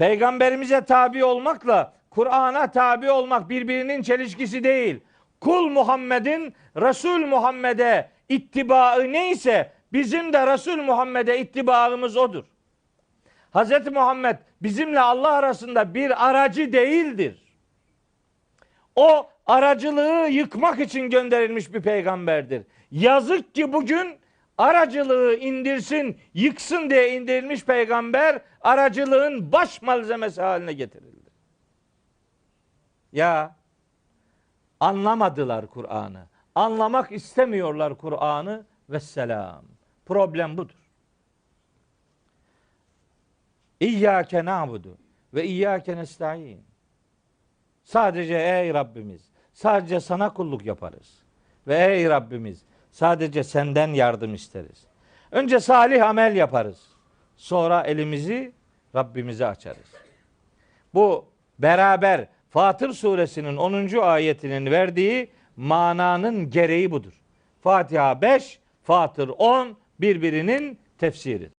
Peygamberimize tabi olmakla Kur'an'a tabi olmak birbirinin çelişkisi değil. Kul Muhammed'in Resul Muhammed'e ittibaı neyse bizim de Resul Muhammed'e ittibaımız odur. Hz. Muhammed bizimle Allah arasında bir aracı değildir. O aracılığı yıkmak için gönderilmiş bir peygamberdir. Yazık ki bugün aracılığı indirsin, yıksın diye indirilmiş peygamber aracılığın baş malzemesi haline getirildi. Ya anlamadılar Kur'an'ı. Anlamak istemiyorlar Kur'an'ı ve selam. Problem budur. İyyâke na'budu ve iyyâke nestaîn. Sadece ey Rabbimiz, sadece sana kulluk yaparız. Ve ey Rabbimiz, sadece senden yardım isteriz. Önce salih amel yaparız. Sonra elimizi Rabbimize açarız. Bu beraber Fatır suresinin 10. ayetinin verdiği mananın gereği budur. Fatiha 5, Fatır 10 birbirinin tefsiridir.